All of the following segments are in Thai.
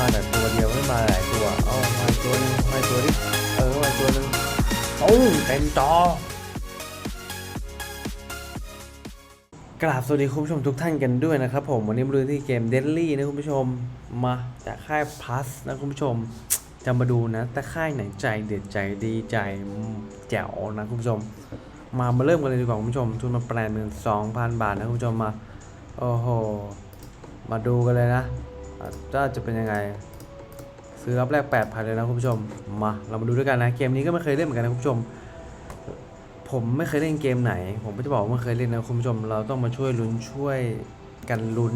มาแต่ตัวเดียวไม่มาหลายตัว เอามาตัวหนึงมาตัวดิเออมาตัวหนึงโอ้เต็มจอกราบสวัสดีคุณผู้ชมทุกท่านกันด้วยนะครับผม วันนี้มาดูที่เกม Deadly นะคุณผู้ชมมาจากค่าย Plus นะคุณผู้ชมจะมาดูนะแต่ค่ายไหนใจเด็ดใจดีใจแจ๋วนะคุณผู้ชม มามาเริ่มกันเลยดีกว่าคุณผู้ชม ทุนมาแปดหมื่นสองพันบาทนะคุณผู้ชมมาโอ้โหมาดูกันเลยนะ ว่าจะเป็นยังไง ซื้อรับแรกแปดพันเลยนะคุณผู้ชม มาเรามาดูด้วยกันนะ เกมนี้ก็ไม่เคยเล่นเหมือนกันนะคุณผู้ชม ผมไม่เคยเล่นเกมไหน ผมไม่จะบอกว่าไม่เคยเล่นนะคุณผู้ชม เราต้องมาช่วยลุ้นช่วยกันลุ้น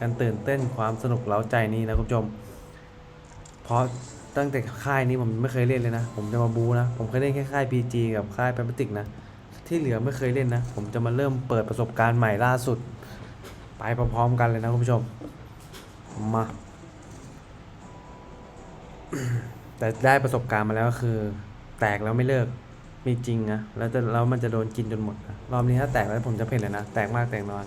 กันตื่นเต้นความสนุกเร้าใจนี้นะคุณผู้ชม เพราะตั้งแต่ค่ายนี้ผมไม่เคยเล่นเลยนะ ผมจะมาบูนะ ผมเคยเล่นแค่ค่าย PG กับค่ายแปมติกนะ ที่เหลือไม่เคยเล่นนะ ผมจะมาเริ่มเปิดประสบการณ์ใหม่ล่าสุด ไปพร้อมๆกันเลยนะคุณผู้ชม มา แต่ได้ประสบการณ์มาแล้วก็คือ แตกแล้วไม่เลิก มีจริงนะแล้วจะแล้วมันจะโดนกินจนหมดนะรอบนี้ถ้าแตกแล้วผมจะเพ่นเลยนะ แตกมากแตกน้อย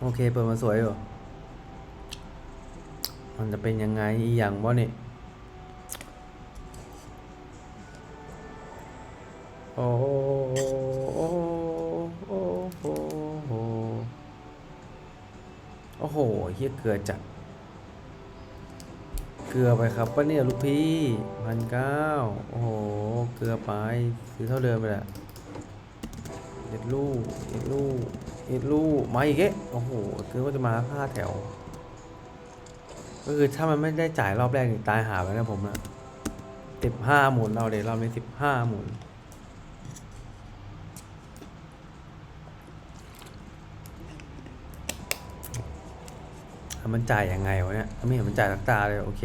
โอเค เปิดมาสวยอยู่มันจะเป็นยังไงอีอย่างวะนี่โอ้ เฮียเกลือจัด เกลือไปครับปะเนี่ยลูกพี่พันเก้าโอ้โห เกลือไปซื้อเท่าเดิมไปแหละเอ็ดลูกเอ็ดลูกเอ็ดลูกมาอีกเอ๊ะโอ้โหคือว่าจะมาห้าแถว ก็คือถ้ามันไม่ได้จ่ายรอบแรกนี่ตายหาไปนะผมนะสิบห้าหมุนเอาเดี๋ยวรอบนี้สิบห้าหมุน แล้ว มันจ่ายยังไงวะเนี่ยไม่เห็นมันจ่ายตักตาเลยโอเค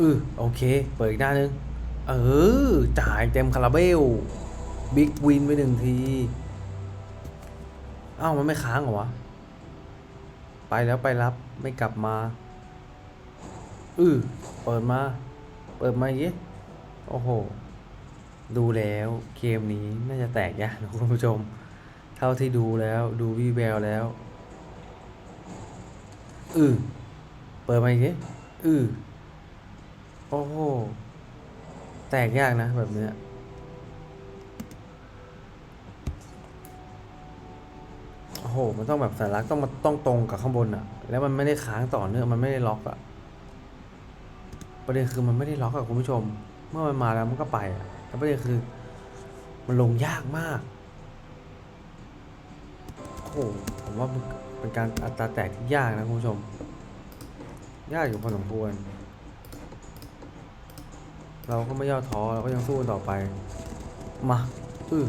อือโอเค เปิดอีกหน้านึง เออ จ่ายเต็มคาราเบลบิ๊กวินไปหนึ่งที อ้าวมันไม่ค้างเหรอวะ ไปแล้วไปรับไม่กลับมา อือเปิดมา เปิดมาอย่างงี้โอ้โห ดูแล้วเกมนี้น่าจะแตกยะคุณผู้ชม เท่าที่ดูแล้วดูวีแววแล้ว อือเปิดมาอีกทีอือโอ้โห แตกยากนะแบบเนี้ยโอ้โห มันต้องแบบสัญลักษณ์ต้องมาต้องตรงกับข้างบนอะแล้วมันไม่ได้ค้างต่อเนื่องมันไม่ได้ล็อกอะประเด็นคือมันไม่ได้ล็อกอะคุณผู้ชม เมื่อมันมาแล้วมันก็ไปอะแต่ประเด็นคือ มันลงยากมาก โอ้โห ผมว่ามัน เป็นการอัตราแตกที่ยากนะคุณผู้ชม ยากอยู่พอสมควร เราก็ไม่ย่อท้อเราก็ยังสู้ต่อไป มาอือ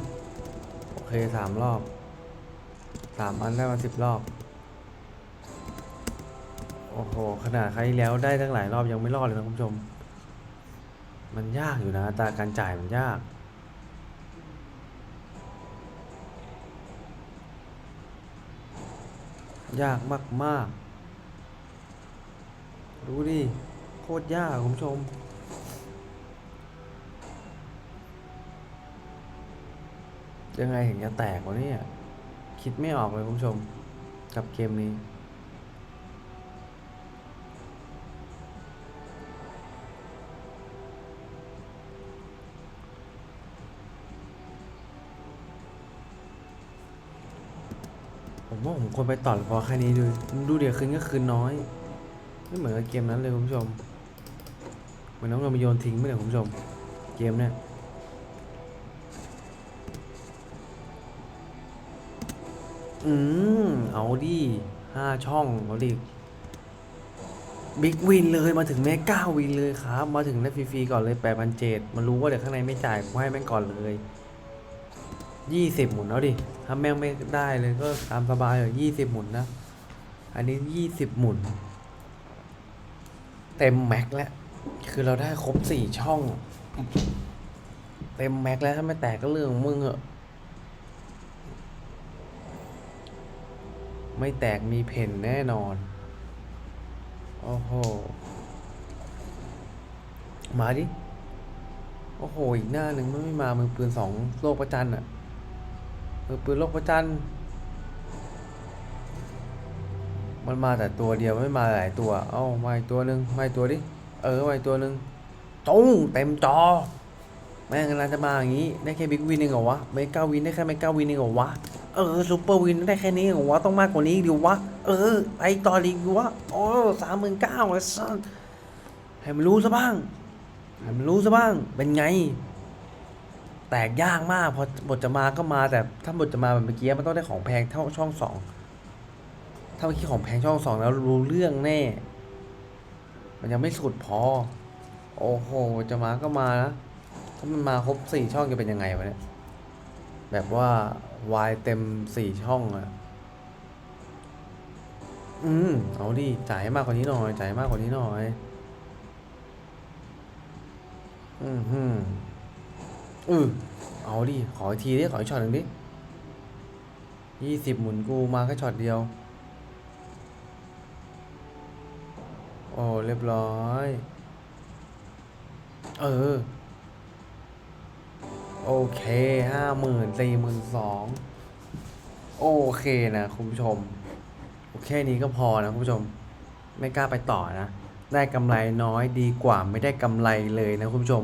โอเคสามรอบสามอันได้มาสิบรอบ โอ้โห ขนาดใครที่แล้วได้ตั้งหลายรอบยังไม่รอดเลยนะคุณผู้ชม มันยากอยู่นะตาการจ่ายมันยาก ยากมากมากๆ ดูดิ โคตรยากคุณผู้ชม ยังไงถึงจะแตกวะเนี่ย คิดไม่ออกเลยคุณผู้ชม กับเกมนี้ ว่าผมควรไปต่อพอแค่นี้ดูดูเดี๋ยวคืนก็คืนน้อย ไม่เหมือนกับเกมนั้นเลยคุณผู้ชม เหมือนน้องเราไปโยนทิ้งไม่เลยคุณผู้ชม เกมเนี่ยอืมเอาดิห้าช่องเอาดิบิ๊กวินเลยมาถึงแม่ก้าวินเลยครับ มาถึงได้ฟรีๆก่อนเลยแปดพันเจ็ดมันรู้ว่าเดี๋ยวข้างในไม่จ่ายกูให้แม่งก่อนเลย ยี่สิบหมุนเอาดิ ถ้าแม่งไม่ได้เลยก็ตามสบายเลยยี่สิบหมุนนะ อันนี้ยี่สิบหมุน เต็มแม็กแล้ว คือเราได้ครบสี่ช่อง เต็มแม็กแล้วถ้าไม่แตกก็เรื่องมึงเหอะ ไม่แตกมีเพนแน่นอน โอ้โห มาดิ โอ้โห อีกหน้าหนึ่งไม่มามือปืนสองโลกประจันอะ มือปืนโลกประจันมันมาแต่ตัวเดียวไม่มาหลายตัว เอ้ามาอีกตัวหนึ่งมาอีกตัวดิ เออมาอีกตัวหนึ่งตุ้งเต็มจอ แม่งกำลังจะมาอย่างนี้ ได้แค่บิ๊กวินเองเหรอวะเมก้าวินได้แค่เมก้าวินเองเหรอวะ เออซูเปอร์วินได้แค่นี้เหรอวะ ต้องมากกว่านี้ดิวะ เออไปต่อดีกวะ โอ้สามหมื่นเก้าไอ้สัสให้มันรู้ซะบ้าง ให้มันรู้ซะบ้าง เป็นไง แตกยากมากพอบทจะมาก็มาแต่ถ้าบทจะมาแบบเมื่อกี้มันต้องได้ของแพงเท่าช่องสองถ้าเมื่อกี้ของแพงช่องสองแล้วรู้เรื่องแน่ มันยังไม่สุดพอ โอ้โหจะมาก็มานะถ้ามันมาครบสี่ช่องจะเป็นยังไงวะเนี่ยแบบว่าวายเต็มสี่ช่องอะอืมเอาดิจ่ายมากกว่านี้หน่อยจ่ายมากกว่านี้หน่อย อืมฮึม เออเอาดิ ขออีกทีดิขออีกช็อตหนึ่งดิยี่สิบหมุนกูมาแค่ช็อตเดียว โอ้เรียบร้อย เออ โอเคห้าหมื่นสี่หมื่นสองโอเคนะคุณผู้ชมโอเคนี้ก็พอนะคุณผู้ชม ไม่กล้าไปต่อนะ ได้กำไรน้อยดีกว่าไม่ได้กำไรเลยนะคุณผู้ชม